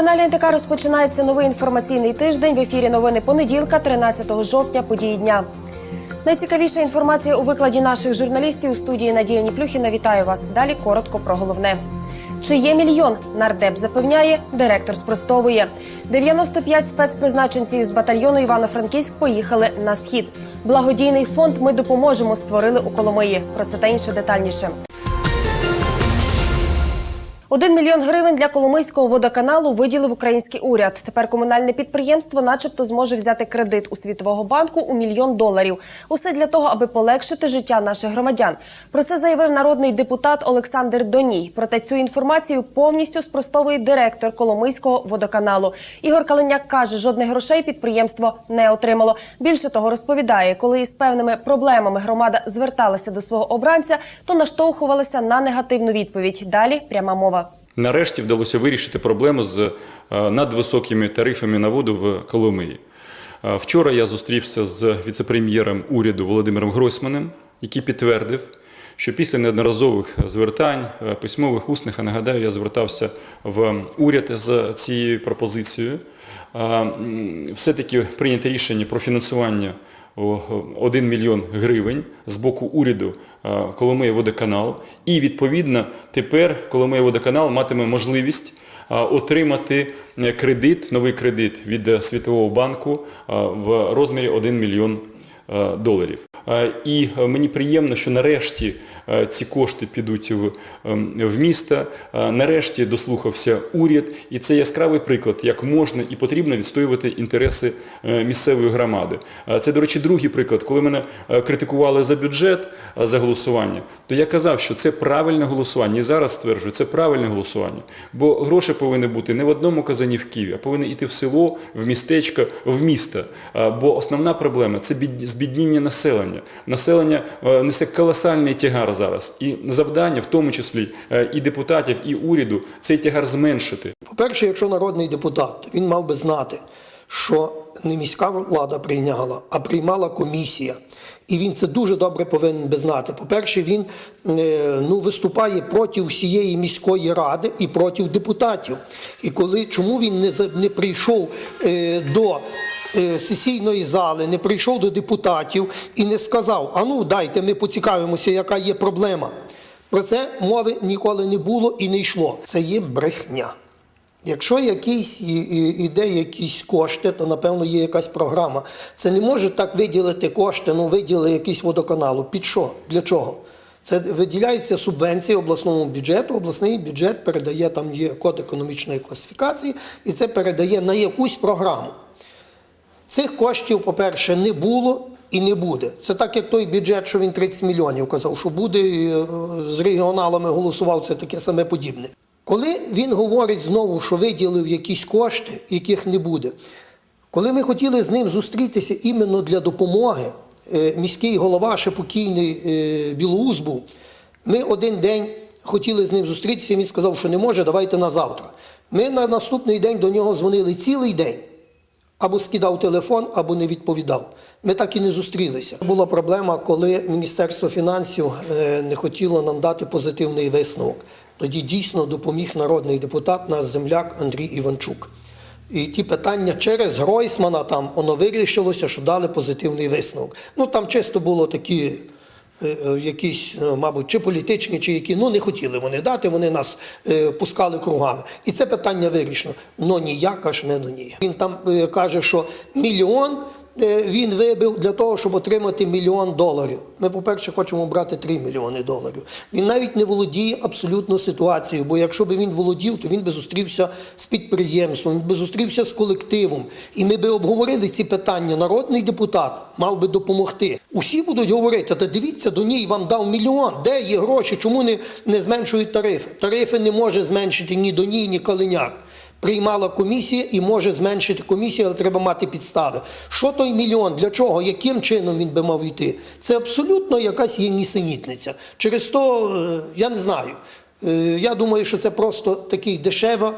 На телеканалі НТК розпочинається новий інформаційний тиждень. В ефірі новини понеділка, 13 жовтня, події дня. Найцікавіша інформація у викладі наших журналістів у студії Надія Ніплюхіна. Вітаю вас. Далі коротко про головне. Чи є мільйон? Нардеп запевняє, директор спростовує. 95 спецпризначенців з батальйону Івано-Франківськ поїхали на схід. Благодійний фонд Ми допоможемо створили у Коломиї. Про це та інше детальніше. Один мільйон гривень для Коломийського водоканалу виділив український уряд. Тепер комунальне підприємство, начебто, зможе взяти кредит у світового банку у мільйон доларів. Усе для того, аби полегшити життя наших громадян. Про це заявив народний депутат Олександр Доній. Проте цю інформацію повністю спростовує директор Коломийського водоканалу. Ігор Калиняк каже, жодних грошей підприємство не отримало. Більше того, розповідає, коли із певними проблемами громада зверталася до свого обранця, то наштовхувалася на негативну відповідь. Далі пряма мова. Нарешті вдалося вирішити проблему з е, надвисокими тарифами на воду в Коломиї. Е, Вчора я зустрівся з віцепрем'єром уряду Володимиром Гройсманем, який підтвердив, що після неодноразових звертань, е, письмових усних, а нагадаю, я звертався в уряд з цією пропозицією. Все-таки прийнято рішення про фінансування 1 мільйон гривень з боку уряду Коломиє водоканал. І відповідно тепер Коломиї водоканал матиме можливість е, отримати е, кредит, новий кредит від е, Світового банку е, в розмірі 1 мільйон е, доларів. Е, І е, мені приємно, що нарешті е, ці кошти підуть в, ем, в місто. Е, Нарешті дослухався уряд, і це яскравий приклад, як можна і потрібно відстоювати інтереси е, місцевої громади. Е, Це, до речі, другий приклад. Коли мене е, критикували за бюджет, е, за голосування, то я казав, що це правильне голосування. І зараз стверджую, це правильне голосування. Бо гроші повинні бути не в одному казані в Києві, а повинні йти в село, в містечко, в місто. Е, Бо основна проблема це збідніння населення. Населення е, несе колосальний тягар зараз. І завдання, в тому числі е, і депутатів, і уряду, цей тягар зменшити. По-перше, якщо народний депутат, він мав би знати, що не міська влада прийняла, а приймала комісія. І він це дуже добре повинен би знати. По-перше, він е, ну, виступає проти всієї міської ради і проти депутатів. І коли чому він не, не прийшов е, до сесійної зали, не прийшов до депутатів і не сказав: а ну дайте ми поцікавимося, яка є проблема. Про це мови ніколи не було і не йшло. Це є брехня. Якщо якісь іде якісь кошти, то напевно є якась програма. Це не може так виділити кошти, ну виділи якийсь водоканалу. Під що? Для чого? Це виділяється субвенція обласному бюджету. Обласний бюджет передає, там є код економічної класифікації, і це передає на якусь програму. Цих коштів, по-перше, не було і не буде. Це так, як той бюджет, що він 30 мільйонів казав, що буде, е, з регіоналами голосував, це таке саме подібне. Коли він говорить знову, що виділив якісь кошти, яких не буде, коли ми хотіли з ним зустрітися іменно для допомоги, е, міський голова, ще покійний е, Білоус був, ми один день хотіли з ним зустрітися, він сказав, що не може, давайте на завтра. Ми на наступний день до нього дзвонили цілий день або скидав телефон, або не відповідав. Ми так і не зустрілися. Була проблема, коли Міністерство фінансів е, не хотіло нам дати позитивний висновок. Тоді дійсно допоміг народний депутат, наш земляк Андрій Іванчук. І ті питання через Гройсмана там воно вирішилося, що дали позитивний висновок. Ну там чисто було такі. Е, е, Якісь, е, мабуть, чи політичні, чи які, ну не хотіли вони дати, вони нас пускали кругами. І це питання вирішено. Ну ніяк ж не до ні. Він там каже, що мільйон він вибив для того, щоб отримати мільйон доларів. Ми, по-перше, хочемо брати 3 мільйони доларів. Він навіть не володіє абсолютно ситуацією, бо якщо б він володів, то він би зустрівся з підприємством, він би зустрівся з колективом. І ми би обговорили ці питання. Народний депутат мав би допомогти. Усі будуть говорити, та дивіться, до ній вам дав мільйон. Де є гроші? Чому не, не зменшують тарифи? Тарифи не може зменшити ні до ні, ні калиняк. Приймала комісія і може зменшити комісію, але треба мати підстави. Що той мільйон? Для чого? Яким чином він би мав йти? Це абсолютно якась є нісенітниця. Через то е, я не знаю. Е, Я думаю, що це просто такий дешева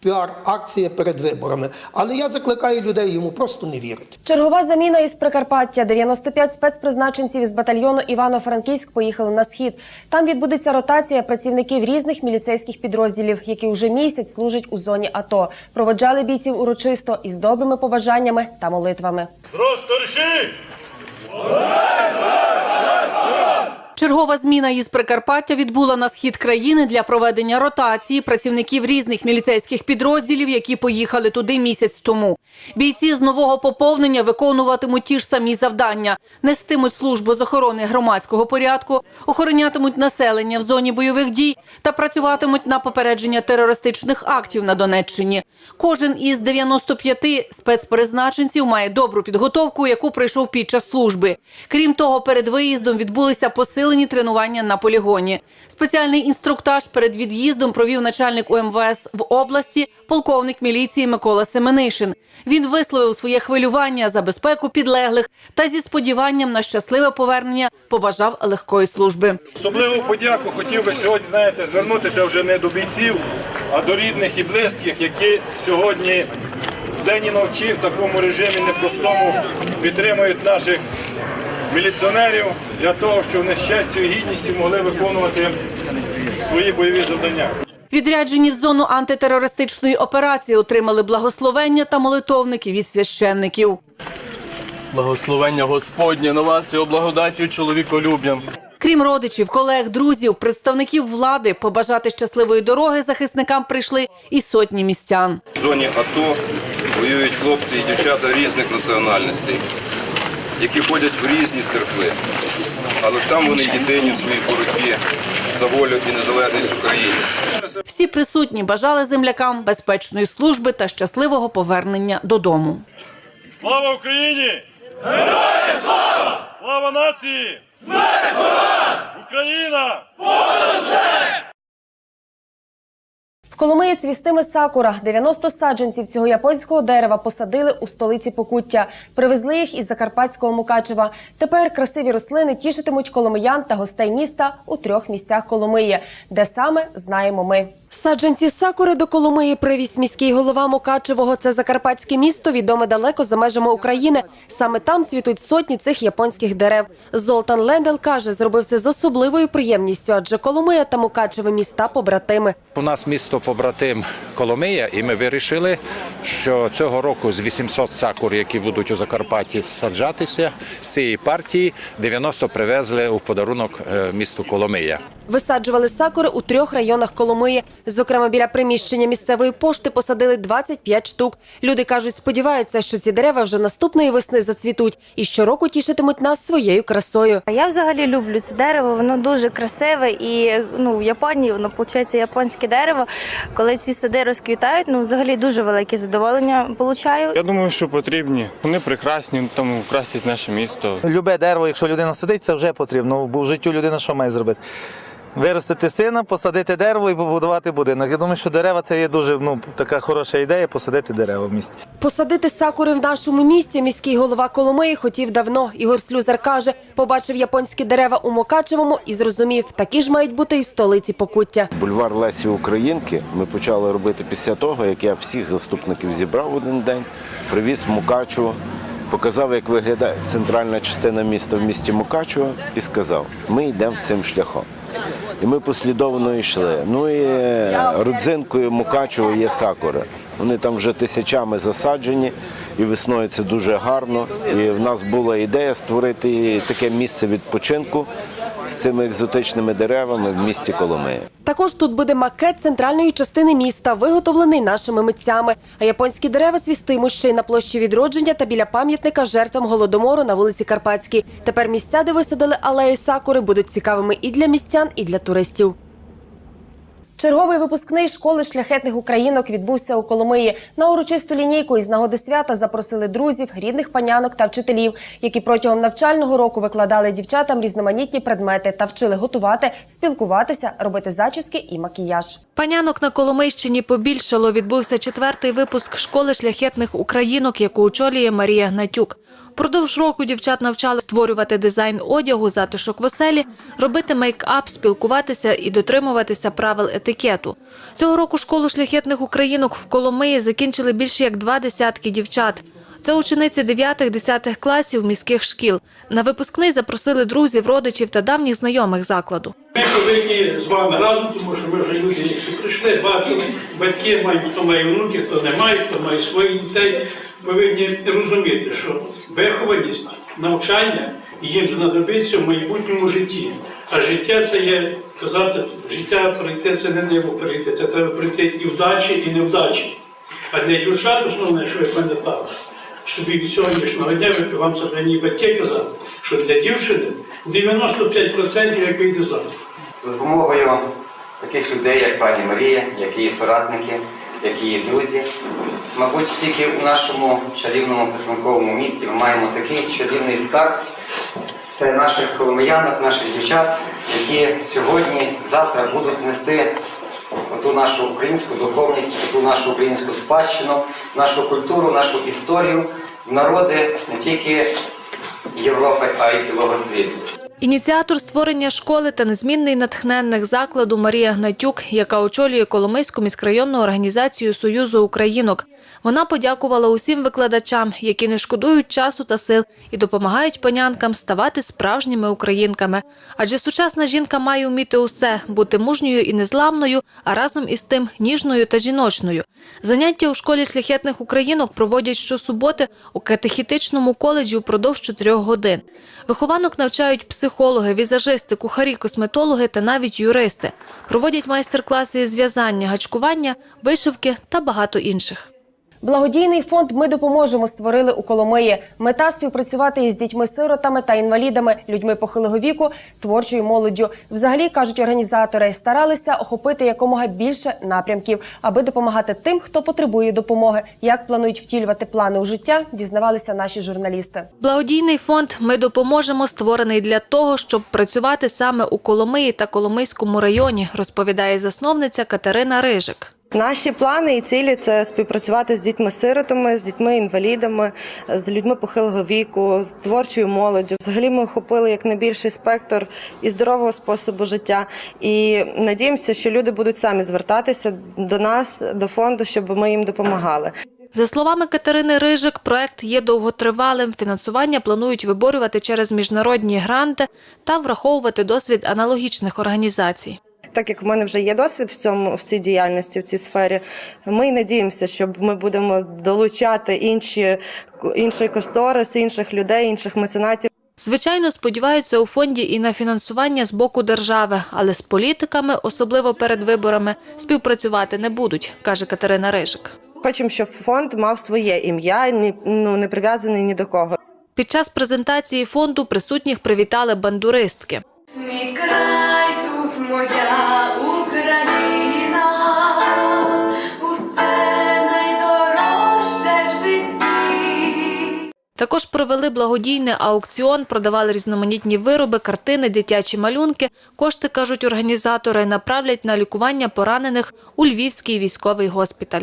піар-акція перед виборами. Але я закликаю людей йому просто не вірити. Чергова заміна із Прикарпаття. 95 спецпризначенців із батальйону Івано-Франківськ поїхали на схід. Там відбудеться ротація працівників різних міліцейських підрозділів, які вже місяць служать у зоні АТО. Проводжали бійців урочисто із добрими побажаннями та молитвами. Розторши! Чергова зміна із Прикарпаття відбула на схід країни для проведення ротації працівників різних міліцейських підрозділів, які поїхали туди місяць тому. Бійці з нового поповнення виконуватимуть ті ж самі завдання: нестимуть службу з охорони громадського порядку, охоронятимуть населення в зоні бойових дій та працюватимуть на попередження терористичних актів на Донеччині. Кожен із 95 спецпризначенців має добру підготовку, яку пройшов під час служби. Крім того, перед виїздом відбулися посилені тренування на полігоні. Спеціальний інструктаж перед від'їздом провів начальник УМВС в області, полковник міліції Микола Семенишин. Він висловив своє хвилювання за безпеку підлеглих та зі сподіванням на щасливе повернення побажав легкої служби. Особливу подяку хотів би сьогодні, знаєте, звернутися вже не до бійців, а до рідних і близьких, які сьогодні вдень і ночі в такому режимі непростому підтримують наших міліціонерів для того, щоб вони з честю і гідністю могли виконувати свої бойові завдання. Відряджені в зону антитерористичної операції отримали благословення та молитовники від священників. Благословення Господнє на вас і облагодаттю чоловіколюб'ям. Крім родичів, колег, друзів, представників влади, побажати щасливої дороги захисникам прийшли і сотні містян. В зоні АТО воюють хлопці і дівчата різних національностей, які ходять в різні церкви. Але там вони єдині в своїй боротьбі за волю і незалежність України. Всі присутні бажали землякам безпечної служби та щасливого повернення додому. Слава Україні! Героям слава! Слава нації! Смерть ворогам! Україна! В Коломиї сакура. 90 саджанців цього японського дерева посадили у столиці Покуття. Привезли їх із Закарпатського Мукачева. Тепер красиві рослини тішитимуть коломиян та гостей міста у трьох місцях Коломиї, де саме знаємо ми. Саджанці сакури до Коломиї привіз міський голова Мукачевого. Це закарпатське місто, відоме далеко за межами України. Саме там цвітуть сотні цих японських дерев. Золтан Лендел каже, зробив це з особливою приємністю, адже Коломия та Мукачеве міста побратими. У нас місто побратим Коломия, і ми вирішили, що цього року з 800 сакур, які будуть у Закарпатті саджатися, з цієї партії 90 привезли у подарунок е, місту Коломия. Висаджували сакури у трьох районах Коломиї. Зокрема, біля приміщення місцевої пошти посадили 25 штук. Люди кажуть, сподіваються, що ці дерева вже наступної весни зацвітуть і щороку тішитимуть нас своєю красою. Я взагалі люблю це дерево, воно дуже красиве і ну в Японії воно виходить японське дерево. Коли ці сади розквітають, ну взагалі дуже велике задоволення получаю. Я думаю, що потрібні. Вони прекрасні, там красять наше місто. Любе дерево, якщо людина сидить, це вже потрібно. Бо в життю людина що має зробити? Виростити сина, посадити дерево і побудувати будинок. Я думаю, що дерева це є дуже ну, така хороша ідея посадити дерева в місті. Посадити сакури в нашому місті міський голова Коломиї хотів давно. Ігор Слюзар каже, побачив японські дерева у Мокачевому і зрозумів, такі ж мають бути і в столиці Покуття. Бульвар Лесі Українки ми почали робити після того, як я всіх заступників зібрав один день, привіз в Мукачево, показав, як виглядає центральна частина міста в місті Мукачево, і сказав: ми йдемо цим шляхом. І ми послідовно йшли. Ну і родзинкою Мукачево є сакури. Вони там вже тисячами засаджені, і весною це дуже гарно. І в нас була ідея створити таке місце відпочинку з цими екзотичними деревами в місті Коломиї. Також тут буде макет центральної частини міста, виготовлений нашими митцями. А японські дерева свістимуть ще й на площі відродження та біля пам'ятника жертвам голодомору на вулиці Карпатській. Тепер місця, де висадили алеї сакури, будуть цікавими і для містян, і для туристів. Черговий випускний школи шляхетних українок відбувся у Коломиї. На урочисту лінійку із нагоди свята запросили друзів, рідних панянок та вчителів, які протягом навчального року викладали дівчатам різноманітні предмети та вчили готувати, спілкуватися, робити зачіски і макіяж. Панянок на Коломийщині побільшало. Відбувся четвертий випуск школи шляхетних українок, яку очолює Марія Гнатюк. Продовж року дівчат навчали створювати дизайн одягу, затишок в оселі, робити мейк-ап, спілкуватися і дотримуватися правил етикету. Цього року школу шляхетних українок в Коломиї закінчили більше як два десятки дівчат. Це учениці 9-10 класів міських шкіл. На випускний запросили друзів, родичів та давніх знайомих закладу. Ми повинні з вами разом, тому що ми вже люди, прийшли, бачили, батьки мають, хто має внуків, хто не має, хто має своїх дітей, повинні розуміти, що вихованість, навчання їм знадобиться в майбутньому житті. А життя це є казати, життя пройти це не небо пройти, це треба пройти і вдачі, і невдачі. А для дівчат основне, що ви пам'ятали, собі від сьогоднішнього дня, ви вам собрані батьки казали, що для дівчини 95% як вийде замуж. За допомогою таких людей, як пані Марія, як її соратники, як її друзі. Мабуть, тільки у нашому чарівному писанковому місті ми маємо такий чарівний скарб. Це наших коломиянок, наших дівчат, які сьогодні, завтра будуть нести ту нашу українську духовність, ту нашу українську спадщину, нашу культуру, нашу історію народи не тільки Європи, а й цілого світу. Ініціатор створення школи та незмінний натхненник закладу Марія Гнатюк, яка очолює Коломийську міськрайонну організацію Союзу Українок. Вона подякувала усім викладачам, які не шкодують часу та сил і допомагають панянкам ставати справжніми українками. Адже сучасна жінка має вміти усе бути мужньою і незламною, а разом із тим ніжною та жіночною. Заняття у школі шляхетних українок проводять щосуботи у катехітичному коледжі впродовж чотирьох годин. Вихованок навчають психологи, візажисти, кухарі, косметологи та навіть юристи. Проводять майстер-класи із в'язання, гачкування, вишивки та багато інших. Благодійний фонд Ми допоможемо створили у Коломиї. Мета співпрацювати із дітьми-сиротами та інвалідами, людьми похилого віку, творчою молоддю. Взагалі кажуть організатори, старалися охопити якомога більше напрямків, аби допомагати тим, хто потребує допомоги. Як планують втілювати плани у життя, дізнавалися наші журналісти. Благодійний фонд Ми допоможемо створений для того, щоб працювати саме у Коломиї та Коломийському районі, розповідає засновниця Катерина Рижик. Наші плани і цілі це співпрацювати з дітьми-сиротами, з дітьми-інвалідами, з людьми похилого віку, з творчою молоддю. Взагалі ми охопили як найбільший спектр і здорового способу життя. І надіємося, що люди будуть самі звертатися до нас, до фонду, щоб ми їм допомагали. За словами Катерини Рижик, проект є довготривалим. Фінансування планують виборювати через міжнародні гранти та враховувати досвід аналогічних організацій. Так як в мене вже є досвід в цьому в цій діяльності, в цій сфері, ми й надіємося, що ми будемо долучати інші інший кошторис, інших людей, інших меценатів. Звичайно, сподіваються у фонді і на фінансування з боку держави, але з політиками, особливо перед виборами, співпрацювати не будуть, каже Катерина Рижик. Хочемо, щоб фонд мав своє ім'я, ну не прив'язаний ні до кого. Під час презентації фонду присутніх привітали бандуристки. Також провели благодійний аукціон, продавали різноманітні вироби, картини, дитячі малюнки. Кошти, кажуть організатори, направлять на лікування поранених у Львівський військовий госпіталь.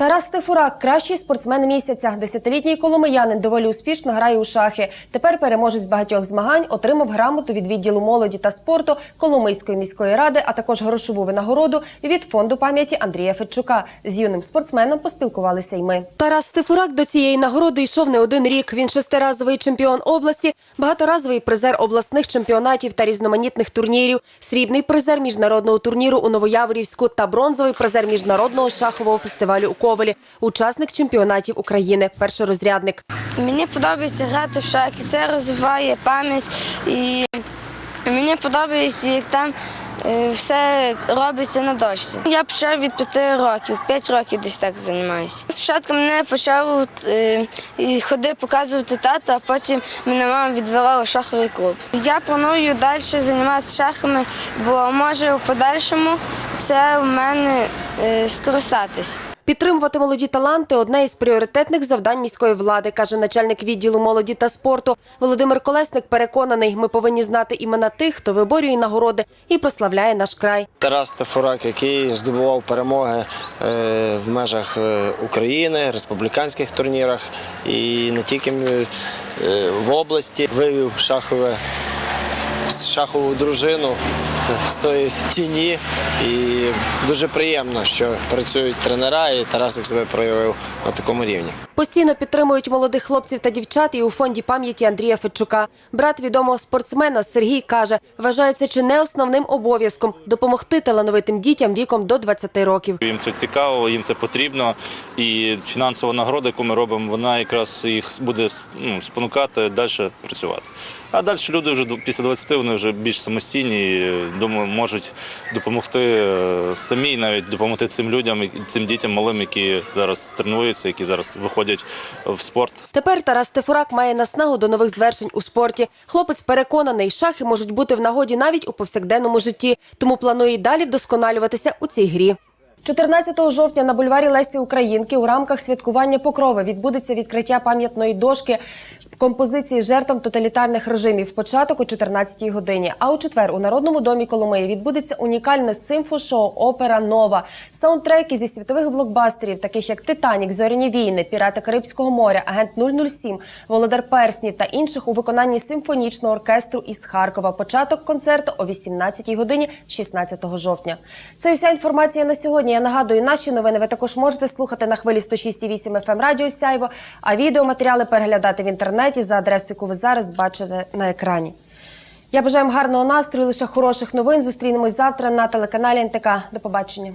Тарас Стефурак, кращий спортсмен місяця. Десятилітній коломиянин доволі успішно грає у шахи. Тепер переможець багатьох змагань отримав грамоту від відділу молоді та спорту Коломийської міської ради, а також грошову винагороду від фонду пам'яті Андрія Федчука. З юним спортсменом поспілкувалися й ми. Тарас Стефурак до цієї нагороди йшов не один рік. Він шестиразовий чемпіон області, багаторазовий призер обласних чемпіонатів та різноманітних турнірів, срібний призер міжнародного турніру у Новояворівську та бронзовий призер міжнародного шахового фестивалю у Ковелі, учасник чемпіонатів України, першорозрядник. Мені подобається грати в шахи, це розвиває пам'ять і мені подобається, як там е, все робиться на дошці. Я почав від п'яти років, п'ять років десь так займаюся. Спочатку мене почав е, і ходи показувати тато, а потім мене мама відвела у шаховий клуб. Я планую далі займатися шахами, бо може у подальшому це у мене е, скористатись. Підтримувати молоді таланти одне із пріоритетних завдань міської влади, каже начальник відділу молоді та спорту. Володимир Колесник переконаний, ми повинні знати імена тих, хто виборює нагороди і прославляє наш край. Тарас Стефурак, який здобував перемоги е, в межах е, України, республіканських турнірах і не тільки е, в області, вивів шахове шахову дружину з тої тіні. І дуже приємно, що працюють тренера, і Тарасик себе проявив на такому рівні. Постійно підтримують молодих хлопців та дівчат і у фонді пам'яті Андрія Федчука. Брат відомого спортсмена Сергій каже, вважається чи не основним обов'язком допомогти талановитим дітям віком до 20 років. Їм це цікаво, їм це потрібно. І фінансова нагорода, яку ми робимо, вона якраз їх буде ну, спонукати далі працювати. А далі люди вже після 20 вони вже більш самостійні, і, думаю, можуть допомогти е, самі, навіть допомогти цим людям, цим дітям малим, які зараз тренуються, які зараз виходять в спорт. Тепер Тарас Стефурак має наснагу до нових звершень у спорті. Хлопець переконаний, шахи можуть бути в нагоді навіть у повсякденному житті, тому планує й далі вдосконалюватися у цій грі. 14 жовтня на бульварі Лесі Українки у рамках святкування Покрови відбудеться відкриття пам'ятної дошки композиції жертвам тоталітарних режимів. Початок о 14 годині. А у четвер у Народному домі Коломиї відбудеться унікальне симфошоу Опера Нова. Саундтреки зі світових блокбастерів, таких як Титанік, Зоряні війни, Пірати Карибського моря, Агент 007, Володар Перснів та інших у виконанні симфонічного оркестру із Харкова. Початок концерту о 18 годині 16 жовтня. Це уся інформація на сьогодні. Я нагадую, наші новини ви також можете слухати на хвилі 106,8 FM Радіо Сяйво, а відеоматеріали переглядати в інтернеті за адресою, яку ви зараз бачите на екрані. Я бажаю вам гарного настрою, лише хороших новин. Зустрінемось завтра на телеканалі НТК. До побачення.